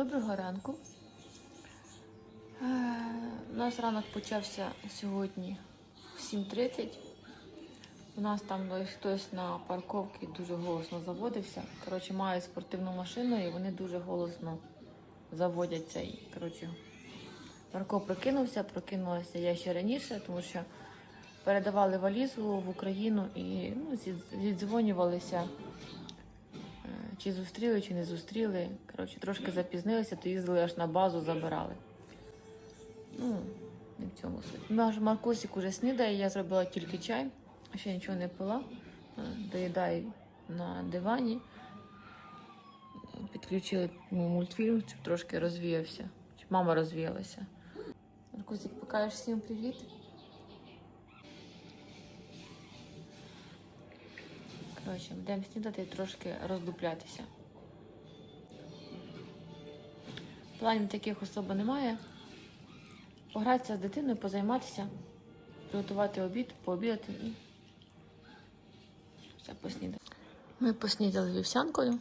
Доброго ранку. Е, У нас ранок почався сьогодні в 7.30. У нас там хтось на парковці дуже голосно заводився. Коротше, має спортивну машину і вони дуже голосно заводяться. І, коротше, Марко прокинувся, прокинулася я ще раніше, тому що передавали валізу в Україну і ну, зідзвонювалися. Чи зустріли, чи не зустріли. Коротше, трошки запізнилися, то їздили аж на базу, забирали. Ну, не в цьому суть. Наш Маркусик уже снідає, я зробила тільки чай, ще нічого не пила. Е, Доїдаю на дивані. Підключили мультфільм, щоб трошки розвіявся. Мама розвіялася. Маркусик, покажеш всім привіт. Коротше, будемо снідати і трошки роздуплятися. Планів таких особо немає. Погратися з дитиною, позайматися, приготувати обід, пообідати і все поснідати. Ми поснідали вівсянкою.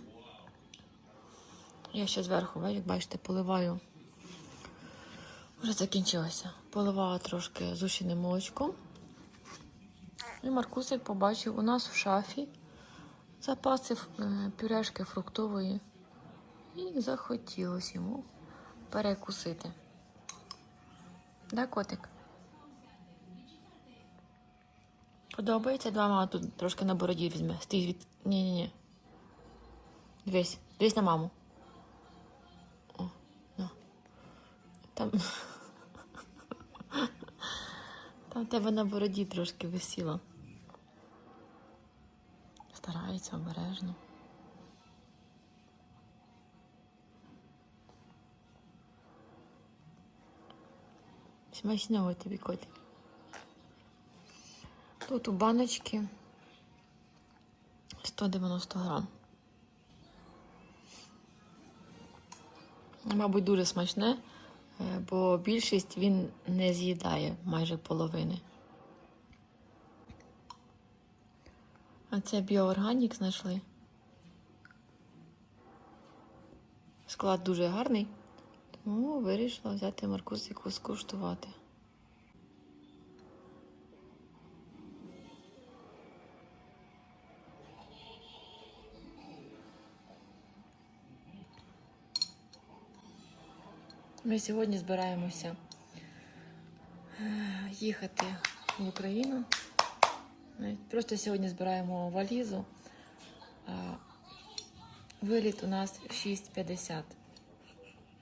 Я ще зверху, як бачите, поливаю. Вже закінчилося. Поливала трошки зушеним молочком. І Маркусик побачив у нас в шафі запаси е, пюрешки фруктової. І захотілося йому перекусити. Да, котик? Подобається? Два мама тут трошки на бороді візьме. Стій від. Ні-ні-ні. Дивись, дивись на маму. О, на. Там. Там тебе на бороді трошки висіло. Старається обережно. Смачного тобі котик. Тут у баночки 190 грам. Мабуть, дуже смачне, е, бо більшість він не з'їдає майже половини. А це біоорганік знайшли. Склад дуже гарний, тому вирішила взяти маркусику скуштувати. Ми сьогодні збираємося е, їхати в Україну. Просто сьогодні збираємо валізу. Виліт у нас 6.50.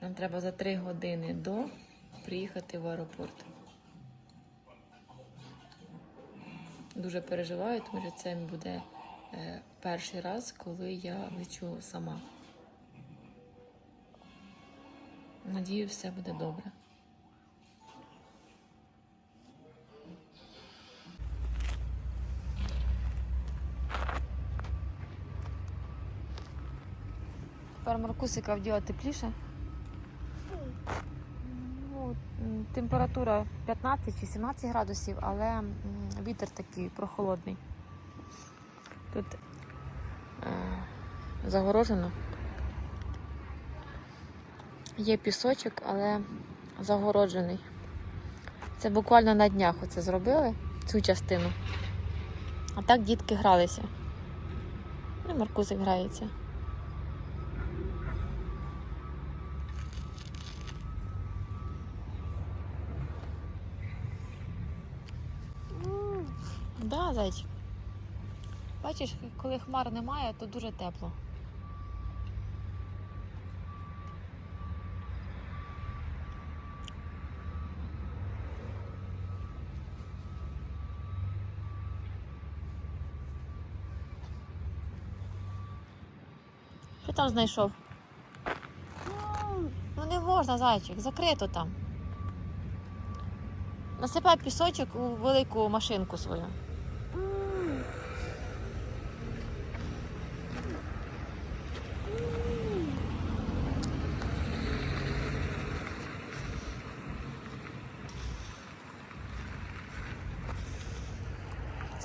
Нам треба за 3 години до приїхати в аеропорт. Дуже переживаю, тому що це буде е, перший раз, коли я лечу сама. Надію, все буде добре. Тепер Маркусика вділа тепліше. Ну, температура 15 чи 17 градусів, але вітер такий прохолодний. Тут е, загорожено. Є пісочок, але загороджений. Це буквально на днях оце зробили, цю частину. А так дітки гралися. І грається. Да. Бачиш, коли хмар немає, то дуже тепло. Що там знайшов? Ну не можна, зайчик, закрито там. Насипай пісочок у велику машинку свою.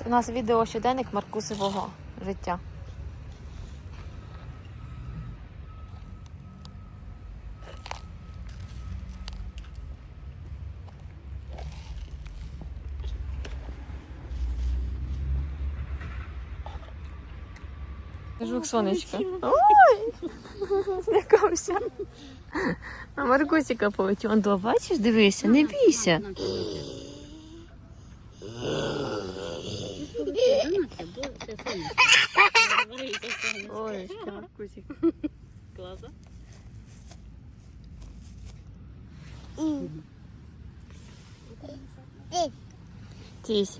у нас відео щоденник Маркусового життя. Жук сонечка. Ой! Злякався. А Маркусіка полетів. Он бачиш, дивися, не бійся. Ой, Маркусик. Глаза. Тісь.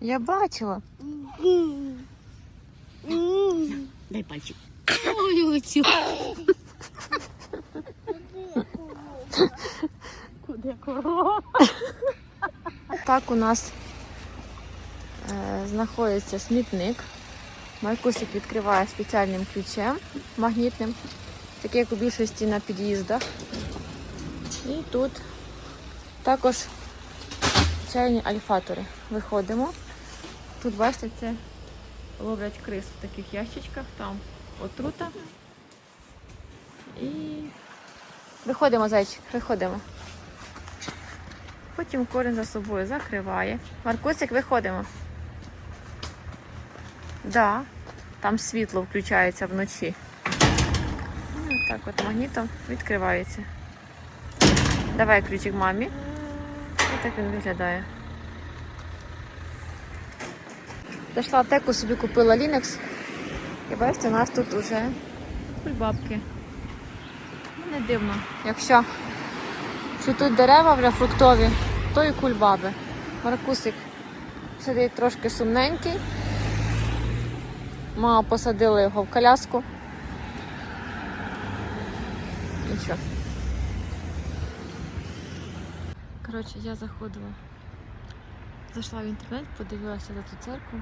Я бачила. Дай пальчик. Ой, оцю. Так у нас е, знаходиться смітник. Маркусик відкриває спеціальним ключем магнітним, такий як у більшості на під'їздах. І тут також чайні альфатори. Виходимо. Тут, бачите, це ловлять крис в таких ящичках, там отрута. І виходимо, зайчик, виходимо. Потім корінь за собою закриває. Маркусик, виходимо. Да, там світло включається вночі. Ну, так от магнітом відкривається. Давай ключик мамі. Ось так він виглядає. Зайшла в собі купила Linux. І бачите, у нас тут уже кульбабки. Ну, не дивно. Якщо тут дерева вже фруктові, то і кульбаби. Маркусик сидить трошки сумненький. Мама посадила його в коляску. Нічого. Коротше, я заходила, зайшла в інтернет, подивилася на ту церкву,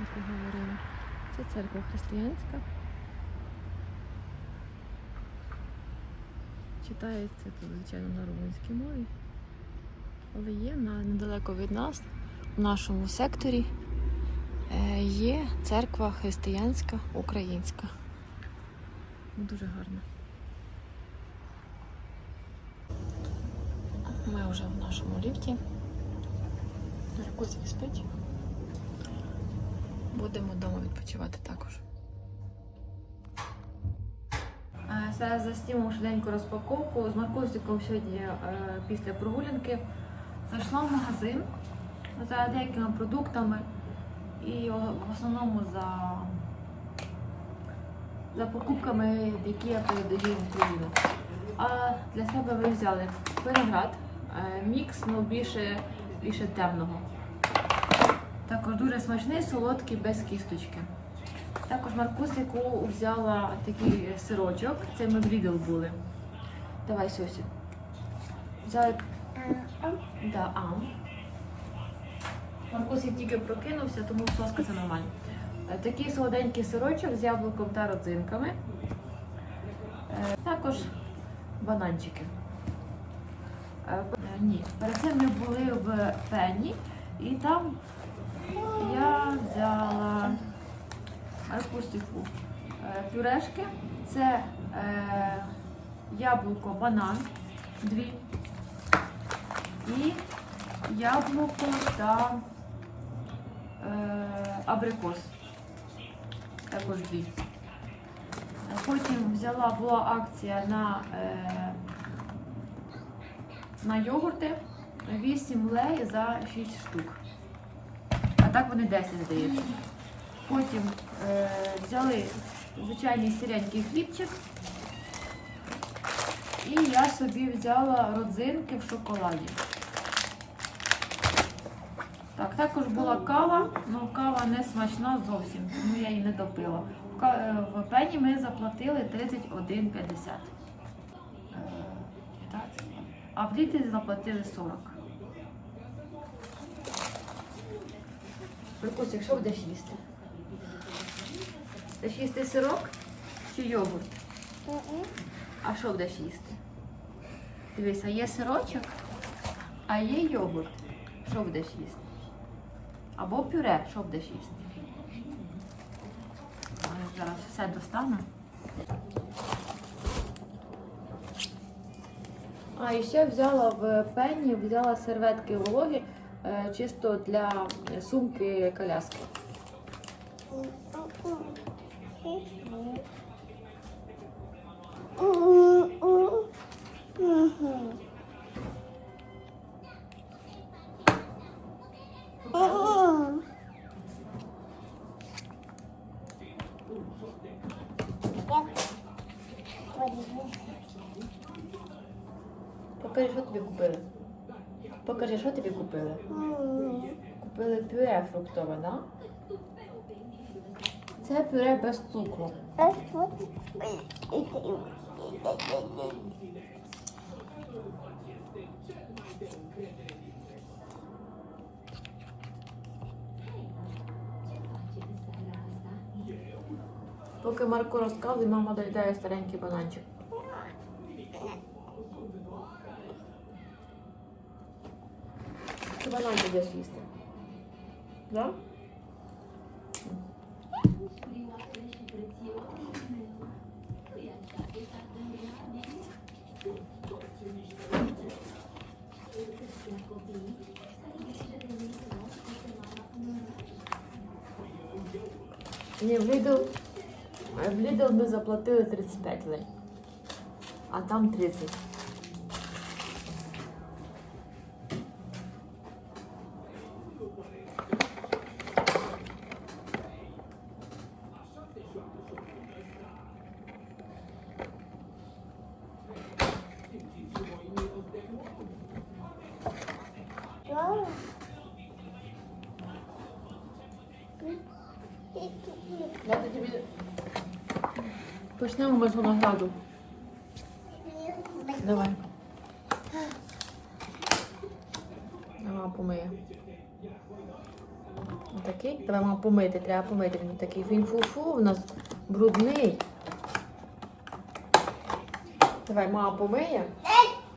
яку говорила. Це церква християнська. Читається тут, звичайно, на румунській мові. Але є на, недалеко від нас, в нашому секторі, е, є церква християнська українська. Дуже гарна. Ми вже в нашому ліфті. Наркотик спить. Будемо вдома відпочивати також. Зараз заснімемо швиденьку розпаковку. З Маркусиком сьогодні е, після прогулянки зайшла в магазин за деякими продуктами і в основному за, за покупками, які я передаю в Україну. А для себе ви взяли виноград, е, мікс, ну більше, більше темного. Також дуже смачний, солодкий, без кісточки. Також Маркусику взяла такий сирочок. Це ми в Lidl були. Давай, Сьосі. Взяли да, ам. Маркусик тільки прокинувся, тому соска це нормально. Е, Такий солоденький сирочок з яблуком та родзинками. Е, Також бананчики. Е, Ні, перед цим ми були в Пенні і там я взяла Маркусику е, пюрешки. Це е, яблуко, банан, дві. І яблуко та е, абрикос. Також дві. Е, Потім взяла, була акція на, е, на йогурти 8 лей за 6 штук. А так вони 10 здається. Потім е, взяли звичайний сіренький хлібчик. І я собі взяла родзинки в шоколаді. Так, також була кава, але кава не смачна зовсім, тому я її не допила. В е, пені ми заплатили 31,50. Е. А в літрі заплатили 40. Прикусик, що будеш їсти? Будеш їсти сирок чи йогурт? А що будеш їсти? Дивися, є сирочок, а є йогурт. Що будеш їсти? Або пюре, що будеш їсти? Я зараз все достану. А і ще взяла в пені, взяла серветки вологі, е, чисто для сумки коляски. Покажи, що тобі купили. Покажи, що тобі купили. Купили пюре фруктове, да? Це пюре без цукру. Поки Марко розказує, мама доїдає старенький бананчик. Ти банан будеш їсти. Ні, в Lidl, в Lidl ми заплатили 35 лей, а там 30. Я тобі почнемо ми з винограду. Давай. Мама помиє. Отакий? Давай мама помити, треба помити. Він такий. Він фу-фу, у нас брудний. Давай, мама помиє.